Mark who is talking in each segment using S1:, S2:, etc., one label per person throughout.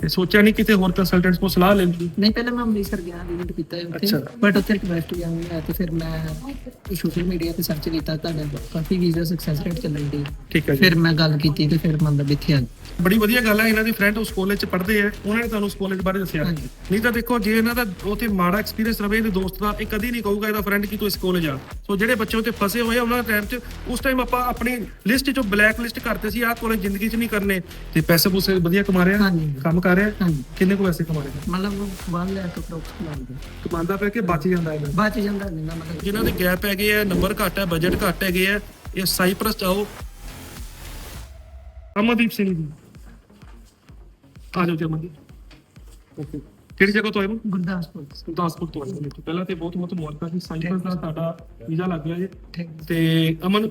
S1: ਤੇ ਸੋਚਿਆ ਨਹੀਂ ਕਿਤੇ ਹੋਰ ਕੰਸਲਟੈਂਟਸ ਕੋਲ ਸਲਾਹ ਲੈ ਲਈ
S2: ਨਹੀਂ ਪਹਿਲਾਂ ਮੈਂ ਅੰਮ੍ਰਿਤਸਰ ਗਿਆ ਵਿਜ਼ਿਟ ਕੀਤਾ ਹੈ ਉੱਥੇ।
S1: ਅੱਛਾ।
S2: ਬਟ ਉੱਥੇ ਟੂਰਿਸਟ ਗਿਆ ਨਹੀਂ ਹੈ ਤੇ ਫਿਰ ਮੈਂ ਸੋਸ਼ਲ ਮੀਡੀਆ ਤੇ ਸਰਚ ਕੀਤਾ ਤੁਹਾਡਾ ਕਾਫੀ ਵੀਜ਼ਾ ਸਕਸੈਸ ਰੇਟ ਚੱਲਣ ਦੀ।
S1: ਠੀਕ ਹੈ ਜੀ।
S2: ਫਿਰ ਮੈਂ ਗੱਲ ਕੀਤੀ ਤੇ ਫਿਰ ਮਤਲਬ ਇੱਥੇ ਆ।
S1: ਬੜੀ ਵਧੀਆ ਗੱਲ ਹੈ ਇਹਨਾਂ ਦੀ ਫਰੈਂਡ ਉਸ ਕਾਲਜ ਚ ਪੜ੍ਹਦੇ ਆ ਉਹਨਾਂ ਨੇ ਤੁਹਾਨੂੰ ਉਸ ਕਾਲਜ ਬਾਰੇ ਦੱਸਿਆ।
S2: ਹਾਂਜੀ।
S1: ਨਹੀਂ ਤਾਂ ਦੇਖੋ ਜੇ ਇਹਨਾਂ ਦਾ ਉਥੇ ਮਾੜਾ ਐਕਸਪੀਰੀਅੰਸ ਰਵੇ ਇਹਦੇ ਦੋਸਤ ਦਾ ਇਹ ਕਦੀ ਨਹੀਂ ਕਹੂਗਾ ਇਹਦਾ ਫਰੈਂਡ ਕਿ ਤੂੰ ਇਸ ਕਾਲਜ ਆ। ਸੋ ਜਿਹੜੇ ਬੱਚੇ ਉਤੇ ਫਸੇ ਹੋਏ ਆ ਉਹਨਾਂ ਦੇ ਟਾਈਮ 'ਚ ਉਸ ਟਾਈਮ ਆਪਾਂ ਆਪਣੀ ਲਿਸਟ 'ਚੋਂ ਬਲੈਕ ਲਿਸਟ ਕਰਤੇ ਸੀ ਆਹ ਕਾਲਜ ਜ਼ਿੰਦਗੀ 'ਚ ਨਹੀਂ ਕਰਨੇ। ਤੇ ਪੈਸੇ ਪੂਸੇ ਵਧੀਆ ਕਮਾ ਰਿਹਾ
S2: ਹਾਂਜੀ।
S1: ਕੰਮ ਕਰ ਰਿਹਾ?
S2: ਹਾਂਜੀ।
S1: ਕਿੰਨੇ ਕੁ ਪੈਸੇ ਕਮਾ ਰਿਹਾ
S2: ਮਤਲਬ 1 ਲੱਖ ਅਪਰੋਕਸ
S1: ਕਮਾਉਂਦਾ ਪਿਆ ਕਿ ਬਚ ਜਾਂਦਾ ਹੈ
S2: ਬਾਅਦ ਚ ਜਾਂਦਾ ਨਹੀਂ ਮਤਲਬ
S1: ਜਿਨ੍ਹਾਂ ਦੇ ਗੈਪ ਹੈਗੇ ਆ ਨੰਬਰ ਘੱਟ ਹੈ ਬਜਟ ਘੱਟ ਹੈਗੇ ਆ ਇਹ ਸਾਈਪਰਸ ਚਾਓ ਅਮਨਦੀਪ ਸਿੰਘ ਜੀ। ਆ ਜਾਓ ਜੀ ਅਮਨਦੀਪ। ਓਕੇ ਕਿਹੜੀ ਜਗ੍ਹਾ ਤੋਂ ਆਏ ਹੋ?
S2: ਗੁਰਦਾਸਪੁਰ
S1: ਗੁਰਦਾਸਪੁਰ ਤੋਂ ਆਏ ਹੋ। ਪਹਿਲਾਂ ਤੇ ਬਹੁਤ ਬਹੁਤ ਮੁਬਾਰਕਾਂ ਜੀ। ਸਾਈਪਰਸ ਦਾ ਤੁਹਾਡਾ ਵੀਜ਼ਾ ਲੱਗ ਗਿਆ ਜੀ। ਤੇ ਅਮਨ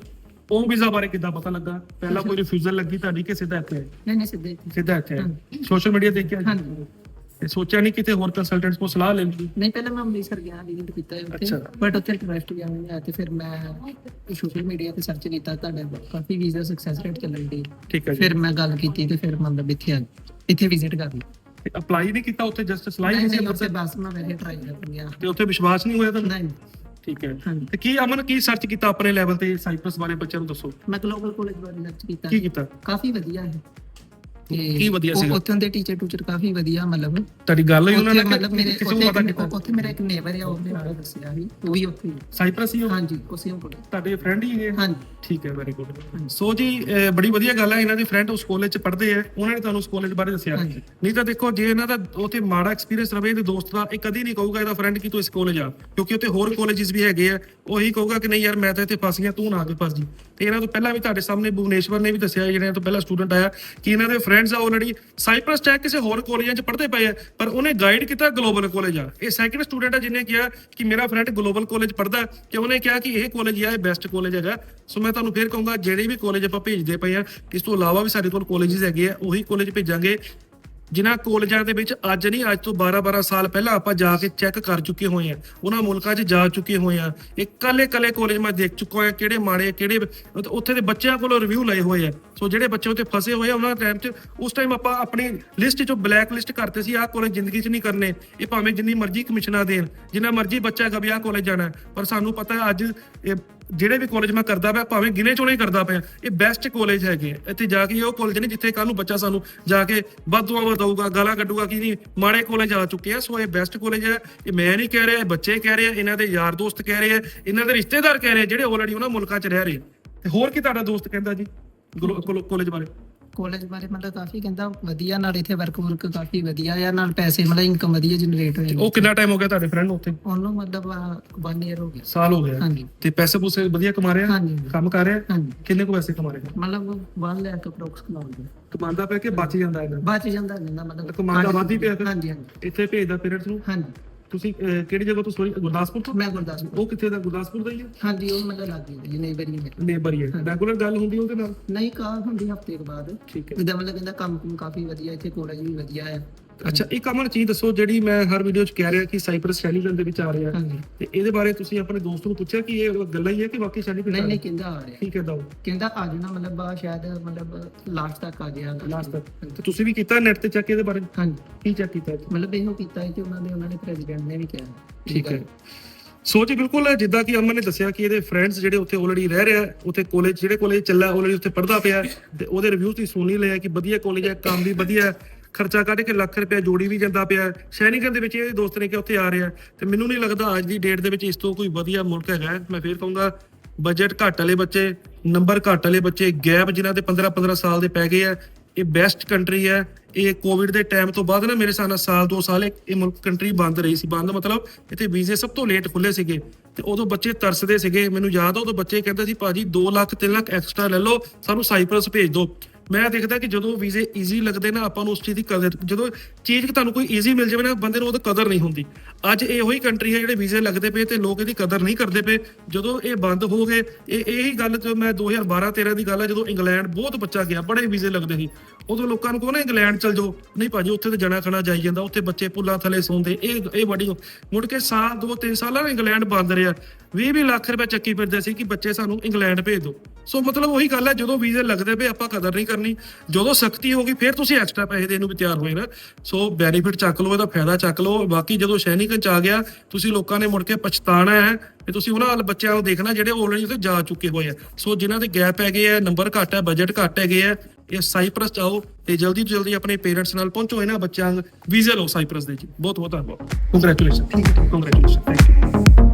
S1: ਉਹ ਵੀਜ਼ਾ ਬਾਰੇ ਕਿੱਦਾਂ ਪਤਾ ਲੱਗਾ? ਪਹਿਲਾਂ ਕੋਈ ਰਿਫਿਊਜ਼ਲ ਲੱਗੀ ਤੁਹਾਡੀ ਕਿ ਸਿੱਧਾ ਇੱਥੇ? ਆਏ
S2: ਨਹੀਂ ਨਹੀਂ ਸਿੱਧੇ ਇੱਥੇ।
S1: ਸਿੱਧਾ ਇੱਥੇ। ਆਏ ਸੋਸ਼ਲ ਮੀਡੀਆ ਦੇਖ ਕੇ ਆਏ?
S2: ਹਾਂਜੀ।
S1: ਤੇ ਸੋਚਿਆ ਨਹੀਂ ਕਿਤੇ ਹੋਰ ਕੰਸਲਟੈਂਟਸ ਕੋਲ ਸਲਾਹ ਲੈ ਲਈ
S2: ਨਹੀਂ ਪਹਿਲਾਂ ਮੈਂ ਅੰਮ੍ਰਿਤਸਰ ਗਿਆ ਵਿਜ਼ਿਟ ਕੀਤਾ ਹੈ ਉੱਥੇ।
S1: ਅੱਛਾ।
S2: ਬਟ ਉੱਥੇ ਟੂਰਿਸਟ ਗਿਆ ਨਹੀਂ ਹੈ ਤੇ ਫਿਰ ਮੈਂ ਸੋਸ਼ਲ ਮੀਡੀਆ ਤੇ ਸਰਚ ਕੀਤਾ ਤੁਹਾਡਾ ਕਾਫੀ ਵੀਜ਼ਾ ਸਕਸੈਸ ਰੇਟ ਚੱਲਣ ਦੀ
S1: ਠੀਕ ਹੈ ਜੀ।
S2: ਫਿਰ ਮੈਂ ਗੱਲ ਕੀਤੀ ਤੇ ਫਿਰ ਮਤਲਬ ਇੱਥੇ ਆ ਗਿਆ। ਇੱਥੇ ਵਿਜ਼ਿਟ ਕਰ ਲਈ।
S1: ਅਪਲਾਈ ਨਹੀਂ ਕੀਤਾ ਉੱਥੇ ਜਸਟ ਸਲਾਹ ਹੀ
S2: ਨਹੀਂ
S1: ਨਹੀਂ ਸੀ
S2: ਨਹੀਂ
S1: ਅੰਦਰ
S2: ਉੱਥੇ ਬਸ ਮੈਂ ਵੈਸੇ ਟਰਾਈ ਕਰ ਗਿਆ
S1: ਤੇ ਉੱਥੇ ਵਿਸ਼ਵਾਸ ਨਹੀਂ ਹੋਇਆ ਤੁਹਾਨੂੰ?
S2: ਨਹੀਂ।
S1: ਠੀਕ ਹੈ।
S2: ਹਾਂਜੀ।
S1: ਤੇ ਕੀ ਅਮਨ ਕੀ ਸਰਚ ਕੀਤਾ ਆਪਣੇ ਲੈਵਲ ਤੇ ਸਾਈਪਰਸ ਬਾਰੇ? ਬੱਚਿਆਂ ਨੂੰ ਦੱਸੋ।
S2: ਮੈਂ ਗਲੋਬਲ ਕਾਲਜ ਬਾਰੇ ਸਰਚ ਕੀਤਾ।
S1: ਕੀ ਕੀਤਾ?
S2: ਕਾਫੀ ਵਧੀਆ ਹੈ।
S1: ਕੀ ਵਧੀਆ
S2: ਉਹ-
S1: ਸੀਗਾ?
S2: ਉੱਥੋਂ ਦੇ ਟੀਚਰ ਟੂਚਰ ਕਾਫੀ ਵਧੀਆ ਮਤਲਬ
S1: ਤੁਹਾਡੀ ਗੱਲ ਹੋਈ ਉਹਨਾਂ ਨਾਲ
S2: ਮਤਲਬ ਮੇਰੇ
S1: ਕਿਸੇ ਨੂੰ ਪਤਾ
S2: ਉੱਥੇ
S1: ਕੀਤਾ
S2: ਉੱਥੇ ਮੇਰਾ ਇੱਕ ਨੇਬਰ ਹੈ ਉਹਦੇ ਨਾਲ ਦੱਸਿਆ ਸੀ ਉਹ ਵੀ ਉੱਥੇ ਹੀ ਹੈ।
S1: ਸਾਈਪਰਸ ਹੀ ਹੋ
S2: ਹਾਂਜੀ ਕੋਲ।
S1: ਤੁਹਾਡੇ ਫਰੈਂਡ ਹੀ ਹੈਗੇ?
S2: ਹਾਂਜੀ।
S1: ਠੀਕ ਹੈ ਵੈਰੀ ਗੁੱਡ ਸੋ ਜੀ ਬੜੀ ਵਧੀਆ ਗੱਲ ਹੈ ਇਹਨਾਂ ਦੀ ਫਰੈਂਡ ਉਸ ਕਾਲਜ ਚ ਪੜ੍ਹਦੇ ਆ ਉਹਨਾਂ ਨੇ ਤੁਹਾਨੂੰ ਉਸ ਕਾਲਜ ਬਾਰੇ ਦੱਸਿਆ। ਨਹੀਂ ਤਾਂ ਦੇਖੋ ਜੇ ਇਹਨਾਂ ਦਾ ਉਥੇ ਮਾੜਾ ਐਕਸਪੀਰੀਅੰਸ ਰਵੇ ਇਹਦੇ ਦੋਸਤ ਦਾ ਇਹ ਕਦੀ ਨਹੀਂ ਕਹੂਗਾ ਇਹਦਾ ਫਰੈਂਡ ਕਿ ਤੂੰ ਇਸ ਕਾਲਜ ਆ ਕਿਉਂਕਿ ਉੱਥੇ ਹੋਰ ਕਾਲਜਸ ਵੀ ਹੈਗੇ ਆ ਉਹੀ ਕਹੂਗਾ ਕਿ ਨਹੀਂ ਯਾਰ ਮੈਂ ਤਾਂ ਇੱਥੇ ਫਸ ਗਿਆ ਤੂੰ ਨਾ ਕੇ ਫਸ ਜੀ। ਤੇ ਇਹਨਾਂ ਤੋਂ ਪਹਿਲਾਂ ਵੀ ਤੁਹਾਡੇ ਸਾਹਮਣੇ ਭੁਵਨੇਸ਼ਵਰ ਨੇ ਵੀ ਦੱਸਿਆ ਜਿਹੜੇ ਤੋਂ ਪਹਿਲਾਂ ਸਟੂਡੈਂਟ ਆਇਆ, ਕਿ ਇਹਨਾਂ ਦੇ ਫਰੈਂਡਸ ਆ ਆਲਰੇਡੀ ਸਾਈਪਰਸ ਟੈਕ ਕਿਸੇ ਹੋਰ ਕਾਲਜਾਂ 'ਚ ਪੜ੍ਹਦੇ ਪਏ ਆ, ਪਰ ਉਹਨੇ ਗਾਈਡ ਕੀਤਾ ਗਲੋਬਲ ਕਾਲਜ ਆ ਇਹ ਸੈਕਿੰਡ ਸਟੂਡੈਂਟ ਆ ਜਿਹਨੇ ਕਿਹਾ ਕਿ ਮੇਰਾ ਫਰੈਂਡ ਗਲੋਬਲ ਕਾਲਜ ਪੜ੍ਹਦਾ ਕਿ ਉਹਨੇ ਕਿਹਾ ਕਿ ਇਹ ਕਾਲਜ ਆ, ਇਹ ਬੈਸਟ ਕਾਲਜ ਹੈਗਾ। ਸੋ ਮੈਂ ਤੁਹਾਨੂੰ ਫੇਰ ਕਹੂੰਗਾ, ਜਿਹੜੇ ਵੀ ਕਾਲਜ ਆਪਾਂ ਭੇਜਦੇ ਪਏ ਆ, ਇਸ ਤੋਂ ਇਲਾਵਾ ਵੀ ਸਾਡੇ ਕੋਲ ਕਾਲਜਸ ਹੈਗੇ ਆ, ਉਹੀ ਕਾਲਜ ਭੇਜਾਂਗੇ। ਜਿਨ੍ਹਾਂ ਕਾਲਜਾਂ ਦੇ ਵਿੱਚ ਅੱਜ ਨਹੀਂ, ਅੱਜ ਤੋਂ 12-12 ਸਾਲ ਪਹਿਲਾਂ ਆਪਾਂ ਜਾ ਕੇ ਚੈੱਕ ਕਰ ਚੁੱਕੇ ਹੋਏ ਆ ਉਹਨਾਂ ਮੁਲਕਾਂ 'ਚ ਜਾ ਚੁੱਕੇ ਹੋਏ ਆ ਇਹ ਕੱਲੇ ਕੱਲੇ ਕਾਲਜ ਮੈਂ ਦੇਖ ਚੁੱਕਾ ਹਾਂ ਕਿਹੜੇ ਮਾੜੇ, ਕਿਹੜੇ ਉੱਥੇ- ਉੱਥੇ ਦੇ ਬੱਚਿਆਂ ਕੋਲੋਂ ਰਿਵਿਊ ਲਏ ਹੋਏ ਆ। ਸੋ ਜਿਹੜੇ ਬੱਚੇ ਉੱਥੇ ਫਸੇ ਹੋਏ ਆ, ਉਹਨਾਂ ਦੇ ਟਾਈਮ 'ਚ ਉਸ ਟਾਈਮ ਆਪਾਂ ਆਪਣੀ ਲਿਸਟ 'ਚੋਂ ਬਲੈਕ ਲਿਸਟ ਕਰਤੇ ਸੀ, ਆਹ ਕਾਲਜ ਜ਼ਿੰਦਗੀ 'ਚ ਨਹੀਂ ਕਰਨੇ। ਇਹ ਭਾਵੇਂ ਜਿੰਨੀ ਮਰਜ਼ੀ ਕਮਿਸ਼ਨਾਂ ਦੇਣ, ਜਿੰਨਾ ਮਰਜ਼ੀ ਬੱਚਾ ਹੈਗਾ ਵੀ ਆਹ ਕਾਲਜ ਜਾਣਾ ਪਰ ਸਾਨੂੰ ਪਤਾ ਅੱਜ ਇਹ ਜਿਹੜੇ ਵੀ ਕਾਲਜ ਮੈਂ ਕਰਦਾ ਪਿਆ, ਭਾਵੇਂ ਗਿਨੇ ਚੋਣੇ ਕਰਦਾ ਪਿਆ, ਇਹ ਬੈਸਟ ਕਾਲਜ ਹੈਗੇ ਇੱਥੇ ਜਾ ਕੇ ਉਹ ਕਾਲਜ ਨਹੀਂ ਜਿੱਥੇ ਕੱਲ ਨੂੰ ਬੱਚਾ ਸਾਨੂੰ ਜਾ ਕੇ ਵਾਧੂਆਂ ਬਤਾਊਗਾ ਗਾਲਾਂ ਕੱਢੂਗਾ ਕਿ ਨਹੀਂ, ਮਾੜੇ ਕਾਲਜ ਆ ਚੁੱਕੇ ਆ। ਸੋ ਇਹ ਬੈਸਟ ਕਾਲਜ ਹੈ। ਇਹ ਮੈਂ ਨਹੀਂ ਕਹਿ ਰਿਹਾ, ਇਹ ਬੱਚੇ ਕਹਿ ਰਹੇ ਆ, ਇਹਨਾਂ ਦੇ ਯਾਰ ਦੋਸਤ ਕਹਿ ਰਹੇ ਆ, ਇਹਨਾਂ ਦੇ ਰਿਸ਼ਤੇਦਾਰ ਕਹਿ ਰਹੇ ਆ, ਜਿਹੜੇ ਆਲਰੇਡੀ ਉਹਨਾਂ ਮੁਲਕਾਂ 'ਚ ਰਹਿ ਰਹੇ ਆ। ਤੇ ਹੋਰ ਕੀ ਤੁਹਾਡਾ ਦੋਸਤ ਕਹਿੰਦਾ ਜੀ? ਕਾਲਜ ਬਾਰੇ?
S2: ਕਾਲਜ ਬਾਰੇ ਮਤਲਬ ਕਾਫੀ ਕਹਿੰਦਾ ਵਧੀਆ ਨਾਲ ਇੱਥੇ ਵਰਕ ਵਰਕ ਕਾਫੀ ਵਧੀਆ ਆ ਨਾਲ ਪੈਸੇ ਮਤਲਬ ਇਨਕਮ ਵਧੀਆ ਜਨਰੇਟ ਹੋਏ
S1: ਉਹ ਕਿੰਨਾ ਟਾਈਮ ਹੋ ਗਿਆ ਤੁਹਾਡੇ ਫਰੈਂਡ ਉੱਥੇ?
S2: ਉਹਨੂੰ ਮਤਲਬ 1 ਇਅਰ ਹੋ ਗਿਆ।
S1: ਸਾਲ ਹੋ ਗਿਆ।
S2: ਹਾਂਜੀ।
S1: ਤੇ ਪੈਸੇ ਪੂਸੇ ਵਧੀਆ ਕਮਾ ਰਿਹਾ?
S2: ਹਾਂਜੀ।
S1: ਕੰਮ ਕਰ ਰਿਹਾ?
S2: ਹਾਂਜੀ।
S1: ਕਿੰਨੇ ਕੁ ਪੈਸੇ ਕਮਾ ਰਿਹਾ?
S2: ਮਤਲਬ 1 ਲੱਖ ਅਪਰੋਕਸ ਕਮਾਉਂਦੇ
S1: ਕਮਾਉਂਦਾ ਪਿਆ ਕਿ ਬਚ ਜਾਂਦਾ ਹੈ
S2: ਬਾਅਦ ਚ ਜਾਂਦਾ ਨਹੀਂ ਮਤਲਬ
S1: ਕਮਾਉਂਦਾ ਵੱਧ ਪਿਆ?
S2: ਹਾਂਜੀ ਹਾਂਜੀ।
S1: ਇੱਥੇ ਭੇਜਦਾ ਪੇਰੈਂਟਸ ਨੂੰ?
S2: ਹਾਂਜੀ।
S1: ਤੁਸੀਂ ਅਹ, ਕਿਹੜੀ ਜਗ੍ਹਾ ਤੋਂ ਸੋਰੀ ਗੁਰਦਾਸਪੁਰ ਤੋਂ?
S2: ਮੈਂ ਗੁਰਦਾਸਪੁਰ।
S1: ਉਹ ਕਿੱਥੇ ਦਾ? ਗੁਰਦਾਸਪੁਰ ਦਾ ਹੀ ਹੈ?
S2: ਹਾਂਜੀ ਉਹ ਮਤਲਬ ਲੱਗ ਗਈ ਜੀ ਨਹੀਂ ਬਰੀ ਹੈ।
S1: ਨੇਬਰ ਹੀ ਹੈ। ਰੈਗੂਲਰ ਗੱਲ ਹੁੰਦੀ ਉਹਦੇ ਨਾਲ?
S2: ਨਹੀਂ ਕਾਲ ਹੁੰਦੀ ਹਫ਼ਤੇ ਬਾਅਦ।
S1: ਠੀਕ ਹੈ।
S2: ਜਿੱਦਾਂ ਮਤਲਬ ਕਹਿੰਦਾ ਕੰਮ ਕੁਮ ਕਾਫੀ ਵਧੀਆ ਇੱਥੇ ਕਾਲਜ ਵੀ ਵਧੀਆ ਹੈ।
S1: ਅੱਛਾ ਇੱਕ ਅਮਨ ਚੀਜ਼ ਦੱਸੋ ਜਿਹੜੀ ਮੈਂ ਹਰ ਵੀਡੀਓ 'ਚ ਕਹਿ ਰਿਹਾ ਕਿ ਸਾਈਪਰਸ ਸ਼ੈਲੀਗਨ ਦੇ ਵਿੱਚ ਆ ਰਿਹਾ।
S2: ਹਾਂਜੀ।
S1: ਤੇ ਇਹਦੇ ਬਾਰੇ ਤੁਸੀਂ ਆਪਣੇ ਦੋਸਤ ਨੂੰ ਪੁੱਛਿਆ ਕਿ ਇਹ ਗੱਲਾਂ ਹੀ ਹੈ ਕਿ ਵਾਕਈ ਸ਼ੈਲੀਗਨ
S2: ਨਹੀਂ ਨਹੀਂ ਕਹਿੰਦਾ ਆ ਰਿਹਾ।
S1: ਠੀਕ ਹੈ ਦਾਓ
S2: ਕਹਿੰਦਾ ਆ ਜਾਣਾ ਮਤਲਬ ਆ ਸ਼ਾਇਦ ਮਤਲਬ ਲਾਸਟ ਤੱਕ ਆ ਗਿਆ।
S1: ਲਾਸਟ ਤੱਕ। ਤੇ ਤੁਸੀਂ ਵੀ ਕੀਤਾ ਨੈਟ ਤੇ ਚੈੱਕ ਇਹਦੇ ਬਾਰੇ?
S2: ਹਾਂਜੀ।
S1: ਕੀ ਚੈੱਕ ਕੀਤਾ ਜੀ?
S2: ਮਤਲਬ ਇਹੋ ਕੀਤਾ ਹੈ ਕਿ ਉਹਨਾਂ ਨੇ ਉਹਨਾਂ ਨੇ ਪ੍ਰੈਜ਼ੀਡੈਂਟ ਨੇ ਵੀ ਕਿਹਾ।
S1: ਠੀਕ ਹੈ। ਸੋ ਜੀ ਬਿਲਕੁਲ ਜਿੱਦਾਂ ਕਿ ਅਮਨ ਨੇ ਦੱਸਿਆ ਕਿ ਇਹਦੇ ਫਰੈਂਡਸ ਜਿਹੜੇ ਉੱਥੇ ਆਲਰੇਡੀ ਰਹਿ ਰਿਹਾ ਉੱਥੇ ਕਾਲਜ ਜਿਹੜੇ ਕਾਲਜ ਚੱਲਾ ਆਲਰੇਡੀ ਉੱਥੇ ਪੜਦਾ ਪਿਆ ਤੇ ਉਹਦੇ ਰਿਵਿਊਜ਼ ਤੁਸੀਂ ਸੁਣ ਹੀ ਲਿਆ ਕਿ ਵਧੀਆ ਕਾਲਜ ਹੈ ਕੰਮ ਵੀ ਵਧੀਆ ਹੈ, ਖਰਚਾ ਕੱਢ ਕੇ ਲੱਖ ਰੁਪਏ ਜੋੜੀ ਵੀ ਜਾਂਦਾ ਪਿਆ ਸ਼ੈਨਿਕਨ ਦੇ ਵਿੱਚ ਇਹਦੇ ਦੋਸਤ ਨੇ ਕਿ ਉੱਥੇ ਆ ਰਿਹਾ ਤੇ ਮੈਨੂੰ ਨਹੀਂ ਲੱਗਦਾ ਅੱਜ ਦੀ ਡੇਟ ਦੇ ਵਿੱਚ ਇਸ ਤੋਂ ਕੋਈ ਵਧੀਆ ਮੁਲਕ ਹੈਗਾ ਮੈਂ ਫੇਰ ਕਹੂੰਗਾ ਬਜਟ ਘੱਟ ਵਾਲੇ ਬੱਚੇ ਨੰਬਰ ਘੱਟ ਵਾਲੇ ਬੱਚੇ ਗੈਪ ਜਿਨ੍ਹਾਂ ਦੇ 15 15 ਸਾਲ ਦੇ ਪੈ ਗਏ ਆ ਇਹ ਬੈਸਟ ਕੰਟਰੀ ਹੈ। ਇਹ ਕੋਵਿਡ ਦੇ ਟਾਈਮ ਤੋਂ ਬਾਅਦ ਨਾ ਮੇਰੇ ਹਿਸਾਬ ਨਾਲ ਸਾਲ, ਦੋ ਸਾਲ ਇਹ ਇਹ ਮੁਲਕ ਕੰਟਰੀ ਬੰਦ ਰਹੀ ਸੀ। ਬੰਦ ਮਤਲਬ ਇੱਥੇ ਵੀਜ਼ੇ ਸਭ ਤੋਂ ਲੇਟ ਖੁੱਲੇ ਸੀਗੇ। ਤੇ ਉਦੋਂ ਬੱਚੇ ਤਰਸਦੇ ਸੀਗੇ। ਮੈਨੂੰ ਯਾਦ ਆ, ਉਦੋਂ ਬੱਚੇ ਕਹਿੰਦੇ ਸੀ, ਭਾਜੀ 2 ਲੱਖ 3 ਲੱਖ ਐਕਸਟਰਾ ਲੈ ਲਓ। ਸਾਨੂੰ ਸਾਈਪਰਸ ਭੇਜ ਦਿਓ। ਮੈਂ ਦੇਖਦਾ ਕਿ ਜਦੋਂ ਵੀਜ਼ੇ ਈਜ਼ੀ ਲੱਗਦੇ ਨਾ, ਆਪਾਂ ਨੂੰ ਉਸ ਚੀਜ਼ ਦੀ ਕਦਰ, ਜਦੋਂ ਚੀਜ਼ ਤੁਹਾਨੂੰ ਕੋਈ ਈਜ਼ੀ ਮਿਲ ਜਾਵੇ ਨਾ, ਬੰਦੇ ਨੂੰ ਉਹਦੀ ਕਦਰ ਨਹੀਂ ਹੁੰਦੀ। ਅੱਜ ਇਹੋ ਹੀ ਕੰਟਰੀ ਹੈ ਜਿਹੜੇ ਵੀਜ਼ੇ ਲੱਗਦੇ ਪਏ ਤੇ ਲੋਕ ਇਹਦੀ ਕਦਰ ਨਹੀਂ ਕਰਦੇ ਪਏ। ਜਦੋਂ ਇਹ ਬੰਦ ਹੋ ਗਏ, ਇਹ, ਇਹੀ ਗੱਲ ਜੋ ਮੈਂ 2012 13 ਦੀ ਗੱਲ ਹੈ ਜਦੋਂ ਇੰਗਲੈਂਡ ਬਹੁਤ ਬੱਚਾ ਗਿਆ, ਬੜੇ ਵੀਜ਼ੇ ਲੱਗਦੇ ਸੀ। ਉਦੋਂ ਲੋਕਾਂ ਨੂੰ ਕਹੋ ਨਾ, ਇੰਗਲੈਂਡ ਚਲ ਜਾਓ। ਨਹੀਂ ਭਾਜੀ, ਉੱਥੇ ਤੇ ਜਣਾ ਖਣਾ ਜਾਈ ਜਾਂਦਾ, ਉੱਥੇ ਬੱਚੇ ਪੁੱਲਾਂ ਥੱਲੇ ਸੌਂਦੇ, ਇਹ ਇਹ ਬੜੀ ਮੁੜ ਕੇ ਸਾਲ, ਦੋ, ਤਿੰਨ ਸਾਲਾਂ ਇੰਗਲੈਂਡ ਬੰਦ ਰਿਹਾ। 20 20 ਲੱਖ ਰੁਪਏ ਚੱਕੀ ਫਿਰਦੇ ਸੀ ਕਿ ਬੱਚੇ ਸਾਨੂੰ ਇੰਗਲੈਂਡ ਭੇਜ ਦਿਓ। ਸੋ ਮਤਲਬ ਉਹੀ ਗੱਲ ਹੈ ਜਦੋਂ ਵੀਜ਼ੇ ਲੱਗਦੇ ਪਏ ਆਪਾਂ ਕਦਰ ਨਹੀਂ ਕਰਨੀ। ਜਦੋਂ ਸਖਤੀ ਹੋ ਗਈ ਫਿਰ ਤੁਸੀਂ ਐਕਸਟਰਾ ਪੈਸੇ ਦੇਣ ਨੂੰ ਵੀ ਤਿਆਰ ਹੋਏ ਨਾ। ਸੋ ਬੈਨੀਫਿਟ ਚੱਕ ਲਓ ਇਹਦਾ ਫਾਇਦਾ ਚੱਕ ਲਓ। ਬਾਕੀ ਜਦੋਂ ਸੈਨਿਕਨ ਚ ਆ ਗਿਆ ਤੁਸੀਂ ਲੋਕਾਂ ਨੇ ਮੁੜ ਕੇ ਪਛਤਾਣਾ ਹੈ ਤੇ ਤੁਸੀਂ ਉਹਨਾਂ ਵੱਲ ਬੱਚਿਆਂ ਨੂੰ ਦੇਖਣਾ ਜਿਹੜੇ ਆਲਰੇਡੀ ਉੱਥੇ ਜਾ ਚੁੱਕੇ ਹੋਏ ਆ। ਸੋ ਜਿਨ੍ਹਾਂ ਦੇ ਗੈਪ ਹੈਗੇ ਆ ਨੰਬਰ ਘੱਟ ਹੈ ਬਜਟ ਘੱਟ ਹੈਗੇ ਆ ਇਹ ਸਾਈਪ੍ਰਸ ਜਾਓ ਤੇ ਜਲਦੀ ਤੋਂ ਜਲਦੀ ਆਪਣੇ ਪੇਰੈਂਟਸ ਨਾਲ ਪਹੁੰਚੋ ਇਹਨਾਂ ਬੱਚਿਆਂ ਵੀਜ਼ਾ ਲਓ ਸਾਈਪ੍ਰਸ ਦੇ ਜੀ ਬਹੁਤ ਬਹੁਤ ਧੰਨਵਾਦ। Congratulation congratulation thank you